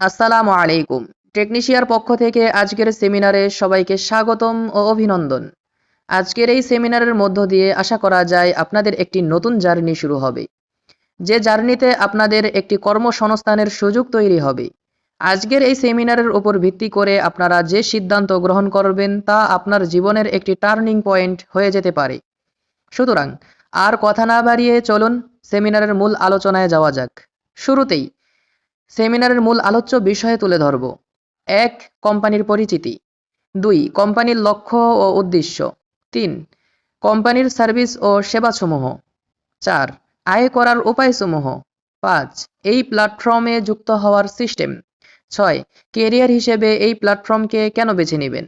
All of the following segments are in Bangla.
আসসালামু আলাইকুম। টেকনিশিয়ার পক্ষ থেকে আজকের সেমিনারে সবাইকে স্বাগতম ও অভিনন্দন। আজকের এই সেমিনারের মধ্য দিয়ে আশা করা যায় আপনাদের একটি নতুন জার্নি শুরু হবে। যে জার্নিতে আপনাদের একটি কর্মসংস্থানের সুযোগ তৈরি হবে। আজকের এই সেমিনারের উপর ভিত্তি করে আপনারা যে সিদ্ধান্ত গ্রহণ করবেন তা আপনার জীবনের একটি টার্নিং পয়েন্ট হয়ে যেতে পারে। সুতরাং আর কথা না বাড়িয়ে চলুন সেমিনারের মূল আলোচনায় যাওয়া যাক। শুরুতেই সেমিনারের মূল আলোচ্য বিষয়ে তুলে ধরব। এক, কোম্পানির পরিচিতি। দুই, কোম্পানির লক্ষ্য ও উদ্দেশ্য। তিন, কোম্পানির সার্ভিস ও সেবাসমূহ। চার, আয় করার উপায়সমূহ। পাঁচ, এই প্ল্যাটফর্মে যুক্ত হওয়ার সিস্টেম। ছয়, কেরিয়ার হিসেবে এই প্ল্যাটফর্মকে কেন বেছে নেবেন?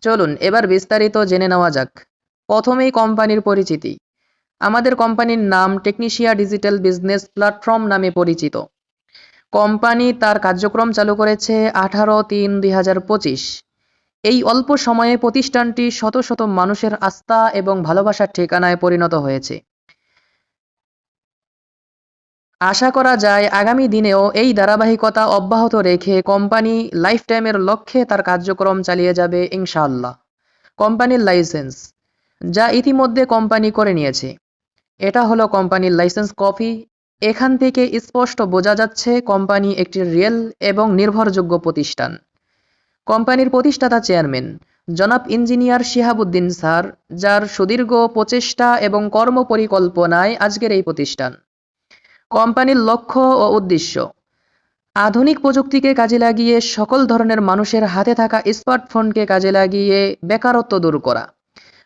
চলুন এবার বিস্তারিত জেনে নেওয়া যাক। প্রথমেই কোম্পানির পরিচিতি। আমাদের কোম্পানির নাম টেকনিশিয়া ডিজিটাল বিজনেস প্ল্যাটফর্ম নামে পরিচিত। কোম্পানি তার কার্যক্রম চালু করেছে আঠারো তিন দুই এই অল্প সময়ে প্রতিষ্ঠানটি শত শত মানুষের আস্থা এবং ভালোবাসার ঠিকানায় পরিণত হয়েছে। আশা করা যায় আগামী দিনেও এই ধারাবাহিকতা অব্যাহত রেখে কোম্পানি লাইফ টাইমের লক্ষ্যে তার কার্যক্রম চালিয়ে যাবে ইনশাআল্লাহ। কোম্পানির লাইসেন্স। যা ইতিমধ্যে কোম্পানি করে নিয়েছে। এটা হলো কোম্পানির লাইসেন্স কপি। এখান থেকে স্পষ্ট বোঝা যাচ্ছে কোম্পানি একটি রিয়েল এবং নির্ভরযোগ্য প্রতিষ্ঠান। কোম্পানির প্রতিষ্ঠাতা চেয়ারম্যান, জনাব ইঞ্জিনিয়ার শিহাবুদ্দিন স্যার, যার সুদীর্ঘ প্রচেষ্টা এবং কর্মপরিকল্পনায় আজকের এই প্রতিষ্ঠান। কোম্পানির লক্ষ্য ও উদ্দেশ্য, আধুনিক প্রযুক্তিকে কাজে লাগিয়ে সকল ধরনের মানুষের হাতে থাকা স্মার্টফোনকে কাজে লাগিয়ে বেকারত্ব দূর করা।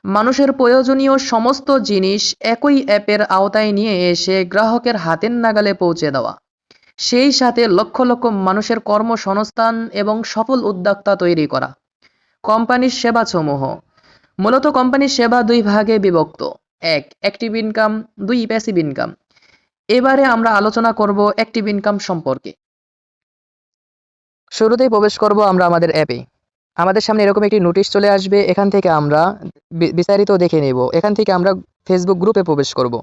মানুষের প্রয়োজনীয় সমস্ত জিনিস একই অ্যাপের আওতায় নিয়ে এসে গ্রাহকের হাতের নাগালে পৌঁছে দেওয়া। সেই সাথে লক্ষ লক্ষ মানুষের কর্মসংস্থান এবং সফল উদ্যোক্তা তৈরি করা। কোম্পানির সেবাসমূহ। মূলত কোম্পানির সেবা দুই ভাগে বিভক্ত। এক অ্যাক্টিভ ইনকাম দুই প্যাসিভ ইনকাম এবারে আমরা আলোচনা করব অ্যাক্টিভ ইনকাম সম্পর্কে। শুরুতেই প্রবেশ করব আমরা আমাদের অ্যাপে। আমাদের সামনে এরকম একটি নোটিশ চলে আসবে, এখান থেকে আমরা বিস্তারিত দেখে নেব। এখান থেকে আমরা ফেসবুক গ্রুপে প্রবেশ করব।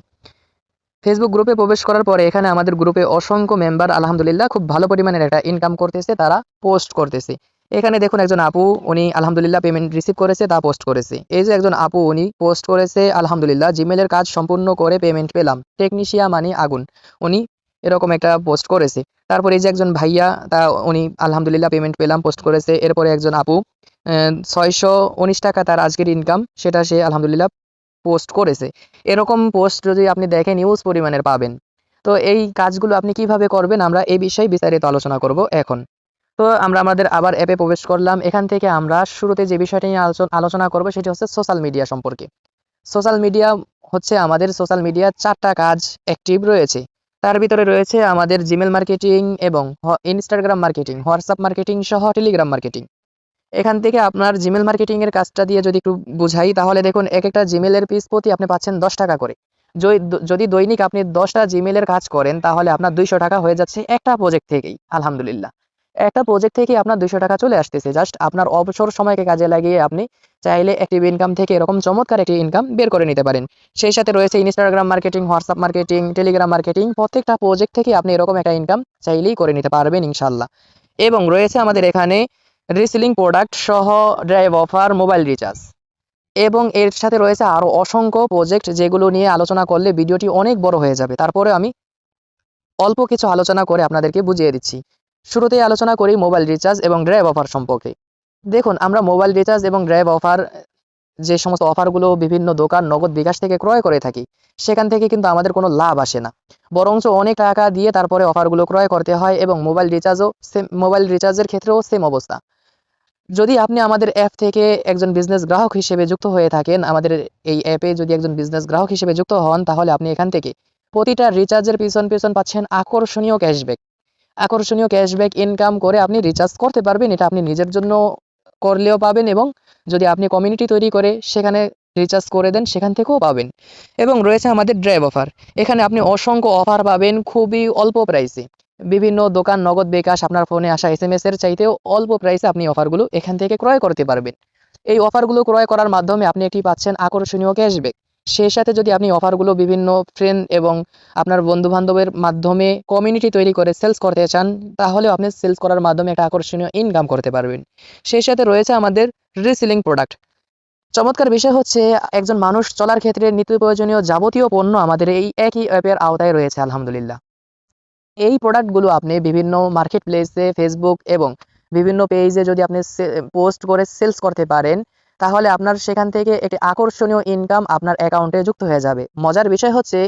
ফেসবুক গ্রুপে প্রবেশ করার পরে এখানে আমাদের গ্রুপে অসংখ্য মেম্বার আলহামদুলিল্লাহ, খুব ভালো পরিমাণের একটা ইনকাম করতেছে, তারা পোস্ট করতেছে। এখানে দেখুন একজন আপু, উনি আলহামদুলিল্লাহ পেমেন্ট রিসিভ করেছে, তা পোস্ট করেছে। এই যে একজন আপু, উনি পোস্ট করেছে, আলহামদুলিল্লাহ জিমেলের কাজ সম্পূর্ণ করে পেমেন্ট পেলাম। টেকনিশিয়া মানে আগুন। উনি এরকম একটা পোস্ট করেছে। তারপরে এই যে একজন ভাইয়া, তা উনি আলহামদুলিল্লাহ পেমেন্ট পেলাম পোস্ট করেছে। এরপরে একজন আপু ছয়শো উনিশ টাকা তার আজকের ইনকাম সেটা সে আলহামদুলিল্লাহ পোস্ট করেছে। এরকম পোস্ট যদি আপনি দেখেন ইউজ পরিমাণের পাবেন। তো এই কাজগুলো আপনি কীভাবে করবেন, আমরা এই বিষয়ে বিস্তারিত আলোচনা করব এখন। তো আমরা আমাদের আবার অ্যাপে প্রবেশ করলাম। এখান থেকে আমরা শুরুতে যে বিষয়টা নিয়ে আলোচনা আলোচনা করব, সেটি হচ্ছে সোশ্যাল মিডিয়া সম্পর্কে। সোশ্যাল মিডিয়া হচ্ছে আমাদের সোশ্যাল মিডিয়া চারটা কাজ অ্যাক্টিভ রয়েছে। তার ভিতরে রয়েছে আমাদের জিমেল মার্কেটিং এবং ইনস্টাগ্রাম মার্কেটিং হোয়াটসঅ্যাপ মার্কেটিং সহ টেলিগ্রাম মার্কেটিং এখান থেকে আপনার জিমেল মার্কেটিং এর কাজটা দিয়ে যদি একটু বুঝাই, তাহলে দেখুন এক একটা জিমেলের পিস প্রতি আপনি পাচ্ছেন দশ টাকা করে। যদি- যদি দৈনিক আপনি দশটা জিমেলের কাজ করেন, তাহলে আপনার দুইশো টাকা হয়ে যাচ্ছে একটা প্রজেক্ট থেকেই, আলহামদুলিল্লাহ। একটা প্রজেক্ট থেকে আপনার দুইশো টাকা চলে আসতেছে। জাস্ট আপনার অবসর সময়কে কাজে লাগিয়ে আপনি চাইলে অ্যাক্টিভ ইনকাম থেকে এরকম চমৎকার একটি ইনকাম বের করে নিতে পারেন। সেই সাথে রয়েছে Instagram marketing WhatsApp marketing Telegram marketing প্রত্যেকটা প্রজেক্ট থেকে আপনি এরকম একটা ইনকাম চাইলেই করে নিতে পারবেন ইনশাল্লাহ এবং রয়েছে আমাদের এখানে রিসেলিং প্রোডাক্ট সহ ড্রাইভ অফার মোবাইল রিচার্জ এবং এর সাথে রয়েছে আরও অসংখ্য প্রজেক্ট যেগুলো নিয়ে আলোচনা করলে ভিডিওটি অনেক বড় হয়ে যাবে। তারপরে আমি অল্প কিছু আলোচনা করে আপনাদেরকে বুঝিয়ে দিচ্ছি। শুরুতেই আলোচনা করি মোবাইল রিচার্জ এবং ড্রাইভ অফার সম্পর্কে। দেখুন, আমরা মোবাইল রিচার্জ এবং ড্রাইভ অফার, যে সমস্ত অফারগুলো বিভিন্ন দোকান, নগদ বিকাশ থেকে ক্রয় করে থাকি, সেখান থেকে কিন্তু আমাদের কোনো লাভ আসে না। বরঞ্চ অনেক টাকা দিয়ে তারপরে অফারগুলো ক্রয় করতে হয় এবং মোবাইল রিচার্জও সেম মোবাইল রিচার্জের ক্ষেত্রেও সেম অবস্থা। যদি আপনি আমাদের অ্যাপ থেকে একজন বিজনেস গ্রাহক হিসেবে যুক্ত হয়ে থাকেন, আমাদের এই অ্যাপে যদি একজন বিজনেস গ্রাহক হিসেবে যুক্ত হন, তাহলে আপনি এখান থেকে প্রতিটা রিচার্জের পিছন পিছন পাচ্ছেন আকর্ষণীয় ক্যাশব্যাক। আকর্ষণীয় ক্যাশব্যাক ইনকাম করে আপনি রিচার্জ করতে পারবেন। এটা আপনি নিজের জন্য করলেও পাবেন এবং যদি আপনি কমিউনিটি তৈরি করে সেখানে রিচার্জ করে দেন, সেখান থেকেও পাবেন। এবং রয়েছে আমাদের ড্রাইভ অফার এখানে আপনি অসংখ্য অফার পাবেন খুবই অল্প প্রাইসে বিভিন্ন দোকান নগদ বিকাশ, আপনার ফোনে আসা এস এম এস এর চাইতেও অল্প প্রাইসে আপনি অফারগুলো এখান থেকে ক্রয় করতে পারবেন। এই অফারগুলো ক্রয় করার মাধ্যমে আপনি একটি পাচ্ছেন আকর্ষণীয় ক্যাশব্যাক সেই সাথে যদি আপনি অফারগুলো বিভিন্ন ফ্রেন্ড এবং আপনার বন্ধু-বান্ধবের মাধ্যমে কমিউনিটি তৈরি করে সেলস করতে চান, তাহলে আপনি সেলস করার মাধ্যমে একটা আকর্ষণীয় ইনকাম করতে পারবেন। সেই সাথে রয়েছে আমাদের রিসেলিং প্রোডাক্ট। চমৎকার বিষয় হচ্ছে একজন মানুষ চলার ক্ষেত্রে নিত্য প্রয়োজনীয় যাবতীয় পণ্য আমাদের এই একই অ্যাপের আওতায় রয়েছে আলহামদুলিল্লাহ। এই প্রোডাক্টগুলো আপনি বিভিন্ন মার্কেট প্লেসে, ফেসবুক এবং বিভিন্ন পেজে যদি আপনি পোস্ট করে সেলস করতে পারেন, তাহলে আপনার সেখান থেকে একটি আকর্ষণীয় ইনকাম আপনার অ্যাকাউন্টে যুক্ত হয়ে যাবে। মজার বিষয় হচ্ছে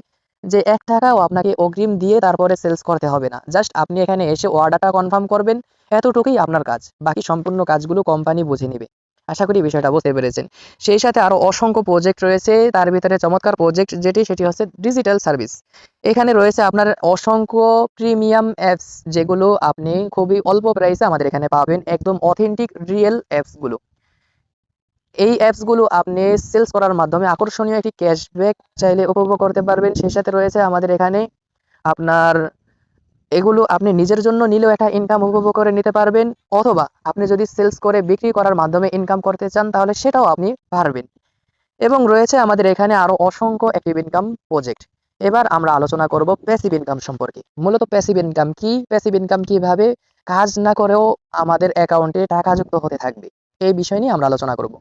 যে ৳১ ও আপনাকে অগ্রিম দিয়ে তারপরে সেলস করতে হবে না। জাস্ট আপনি এখানে এসে অর্ডারটা কনফার্ম করবেন, এতটুকুই আপনার কাজ। বাকি সম্পূর্ণ কাজগুলো কোম্পানি বুঝে নিবে। আশা করি বিষয়টা বুঝতে পেরেছেন। সেই সাথে আরও অসংখ্য প্রজেক্ট রয়েছে, তার ভিতরে চমৎকার প্রজেক্ট যেটি সেটি হচ্ছে ডিজিটাল সার্ভিস। এখানে রয়েছে আপনার অসংখ্য প্রিমিয়াম অ্যাপস যেগুলো আপনি খুবই অল্প প্রাইসে আমাদের এখানে পাবেন, একদম অথেন্টিক রিয়েল অ্যাপসগুলো। এই অ্যাপসগুলো আপনি সেলস করার মাধ্যমে আকর্ষণীয় একটি ক্যাশব্যাক চাইলে উপভোগ করতে পারবেন। সেই সাথে রয়েছে আমাদের এখানে আপনার এগুলো আপনি নিজের জন্য নিলেও একটা ইনকাম উপভোগ করে নিতে পারবেন অথবা আপনি যদি সেলস করে বিক্রি করার মাধ্যমে ইনকাম করতে চান, তাহলে সেটাও আপনি পারবেন। এবং রয়েছে আমাদের এখানে আরও অসংখ্য অ্যাক্টিভ ইনকাম প্রজেক্ট। এবার আমরা আলোচনা করব প্যাসিভ ইনকাম সম্পর্কে। মূলত প্যাসিভ ইনকাম কি? প্যাসিভ ইনকাম কীভাবে কাজ না করেও আমাদের অ্যাকাউন্টে টাকা যুক্ত হতে থাকবে? এই বিষয় নিয়ে আমরা আলোচনা করব।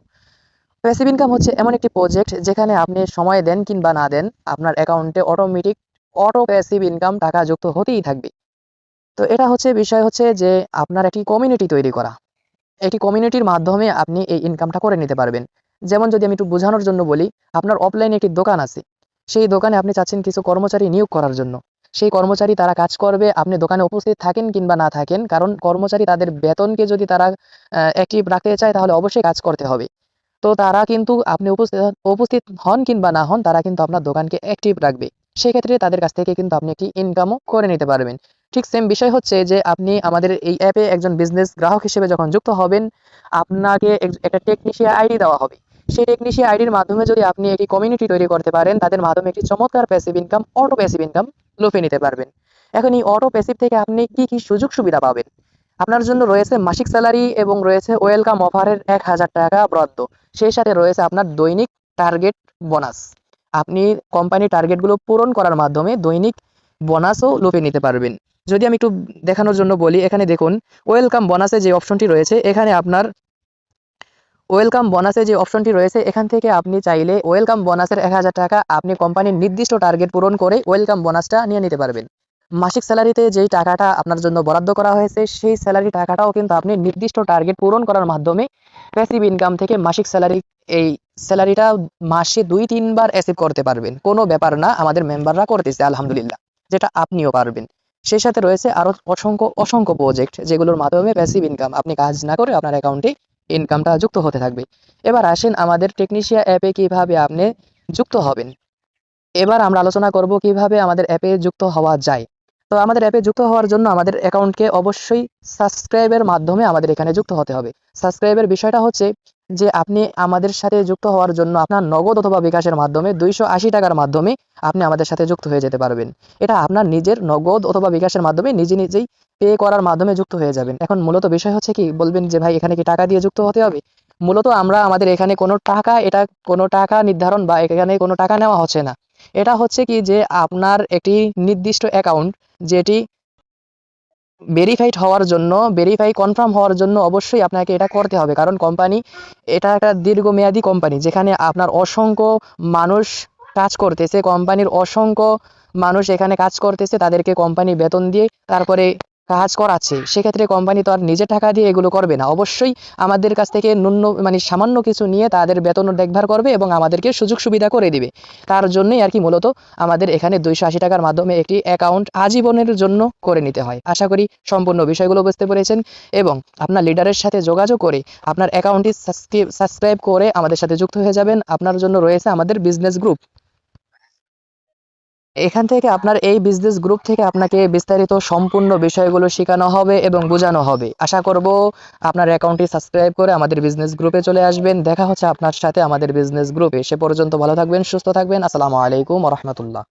প্যাসিভ ইনকাম হচ্ছে এমন একটি প্রজেক্ট যেখানে আপনি সময় দেন কিংবা না দেন, আপনার অ্যাকাউন্টে অটোমেটিক অটো প্যাসিভ ইনকাম টাকা যুক্ত হতেই থাকবে। তো এটা হচ্ছে বিষয় হচ্ছে যে আপনার একটি কমিউনিটি তৈরি করা। একটি কমিউনিটির মাধ্যমে আপনি এই ইনকামটা করে নিতে পারবেন। যেমন যদি আমি একটু বোঝানোর জন্য বলি, আপনার অফলাইনে একটি দোকান আছে। সেই দোকানে আপনি চাচ্ছেন কিছু কর্মচারী নিয়োগ করার জন্য। সেই কর্মচারী তারা কাজ করবে, আপনি দোকানে উপস্থিত থাকেন কিংবা না থাকেন, কারণ কর্মচারী তাদের বেতনকে যদি তারা অ্যাক্টিভ রাখতে চায় তাহলে অবশ্যই কাজ করতে হবে। তো তারা কিন্তু আপনি উপস্থিত হন কিংবা না হন, তারা কিন্তু আপনার দোকানকে অ্যাক্টিভ রাখবে। সেক্ষেত্রে তাদের কাছ থেকে কিন্তু আপনি একটি ইনকামও করে নিতে পারবেন। ঠিক সেম বিষয় হচ্ছে যে আপনি আমাদের এই অ্যাপে একজন বিজনেস গ্রাহক হিসেবে যখন যুক্ত হবেন, আপনাকে একটা টেকনিশিয়ান আইডি দেওয়া হবে। সেই টেকনিশিয়ান আইডির মাধ্যমে যদি আপনি একটি কমিউনিটি তৈরি করতে পারেন, তাদের মাধ্যমে একটি চমৎকার passive income, auto passive income লুফে নিতে পারবেন। এখন এই অটো প্যাসিভ থেকে আপনি কি, কি সুযোগ সুবিধা পাবেন? আপনার জন্য রয়েছে মাসিক স্যালারি এবং রয়েছে ওয়েলকাম অফারের ৳১,০০০ বরাদ্দ। সেই সাথে রয়েছে আপনার দৈনিক টার্গেট বোনাস। আপনি কোম্পানির টার্গেটগুলো পূরণ করার মাধ্যমে দৈনিক বোনাসও লুফে নিতে পারবেন। যদি আমি একটু দেখানোর জন্য বলি, এখানে দেখুন ওয়েলকাম বোনাসে যে অপশনটি রয়েছে, এখানে আপনার ওয়েলকাম বোনাসে যে অপশনটি রয়েছে, এখান থেকে আপনি চাইলে ওয়েলকাম বোনাসের ৳১,০০০ আপনি কোম্পানির নির্দিষ্ট টার্গেট পূরণ করে ওয়েলকাম বোনাসটা নিয়ে নিতে পারবেন। মাসিক স্যালারিতে যেই টাকাটা আপনার জন্য বরাদ্দ করা হয়েছে, সেই স্যালারি টাকাটাও কিন্তু আপনি নির্দিষ্ট টার্গেট পূরণ করার মাধ্যমে প্যাসিভ ইনকাম থেকে মাসিক স্যালারি এই স্যালারিটা মাসে দুই তিনবার অ্যাসিভ করতে পারবেন। কোনো ব্যাপার না, আমাদের মেম্বাররা করতেছে আলহামদুলিল্লাহ। যেটা আপনিও পারবেন। সেই সাথে রয়েছে আরও অসংখ্য, অসংখ্য প্রজেক্ট যেগুলোর মাধ্যমে প্যাসিভ ইনকাম আপনি কাজ না করে আপনার অ্যাকাউন্টে ইনকামটা যুক্ত হতে থাকবে। এবার আসেন আমাদের টেকনিশিয়া অ্যাপে কীভাবে আপনি যুক্ত হবেন। এবার আমরা আলোচনা করব কীভাবে আমাদের অ্যাপে যুক্ত হওয়া যায়। তো আমাদের অ্যাপে যুক্ত হওয়ার জন্য আমাদের অ্যাকাউন্টকে অবশ্যই সাবস্ক্রাইবের মাধ্যমে আমাদের এখানে যুক্ত হতে হবে। সাবস্ক্রাইবের বিষয়টা হচ্ছে যে আপনি আমাদের সাথে যুক্ত হওয়ার জন্য আপনার নগদ অথবা বিকাশের মাধ্যমে ৳২৮০ র মাধ্যমে আপনি আমাদের সাথে যুক্ত হয়ে যেতে পারবেন। এটা আপনার নিজের নগদ অথবা বিকাশের মাধ্যমে নিজে নিজেই পে করার মাধ্যমে যুক্ত হয়ে যাবেন। এখন মূলত বিষয় হচ্ছে কি বলবেন যে ভাই, এখানে কি টাকা দিয়ে যুক্ত হতে হবে? মূলত আমরা আমাদের এখানে কোনো টাকা, এটা কোনো টাকা নির্ধারণ বা এখানে কোনো টাকা নেওয়া হচ্ছে না। এটা হচ্ছে কি যে আপনার একটি নির্দিষ্ট অ্যাকাউন্ট যেটি ভেরিফাইড হওয়ার জন্য, ভেরিফাই কনফার্ম হওয়ার জন্য অবশ্যই আপনাকে এটা করতে হবে। কারণ কোম্পানি এটা একটা দীর্ঘমেয়াদী কোম্পানি যেখানে আপনার অসংখ্য মানুষ কাজ করতেছে। কোম্পানির অসংখ্য মানুষ এখানে কাজ করতেছে। তাদেরকে কোম্পানি বেতন দিয়ে তারপরে কাজ করাচ্ছে। সেক্ষেত্রে কোম্পানি তো আর নিজের টাকা দিয়ে এগুলো করবে না। অবশ্যই আমাদের কাছ থেকে ন্যূন মানে সামান্য কিছু নিয়ে তাদের বেতন দেখভাল করবে এবং আমাদেরকে সুযোগ সুবিধা করে দিবে। তার জন্যই আর কি মূলত আমাদের এখানে ৳২৮০ টাকার মাধ্যমে একটি অ্যাকাউন্ট আজীবনের জন্য করে নিতে হয়। আশা করি সম্পূর্ণ বিষয়গুলো বুঝতে পেরেছেন এবং আপনার লিডারের সাথে যোগাযোগ করে আপনার অ্যাকাউন্টটি সাবস্ক্রাইব করে আমাদের সাথে যুক্ত হয়ে যাবেন। আপনার জন্য রয়েছে আমাদের বিজনেস গ্রুপ। এখান থেকে আপনার এই বিজনেস গ্রুপ থেকে আপনাকে বিস্তারিত সম্পূর্ণ বিষয়গুলো শেখানো হবে এবং বোঝানো হবে। আশা করব আপনার অ্যাকাউন্টটি সাবস্ক্রাইব করে আমাদের বিজনেস গ্রুপে চলে আসবেন। দেখা হচ্ছে আপনার সাথে আমাদের বিজনেস গ্রুপে। সে পর্যন্ত ভালো থাকবেন, সুস্থ থাকবেন। আসসালামু আলাইকুম রাহমাতুল্লাহ।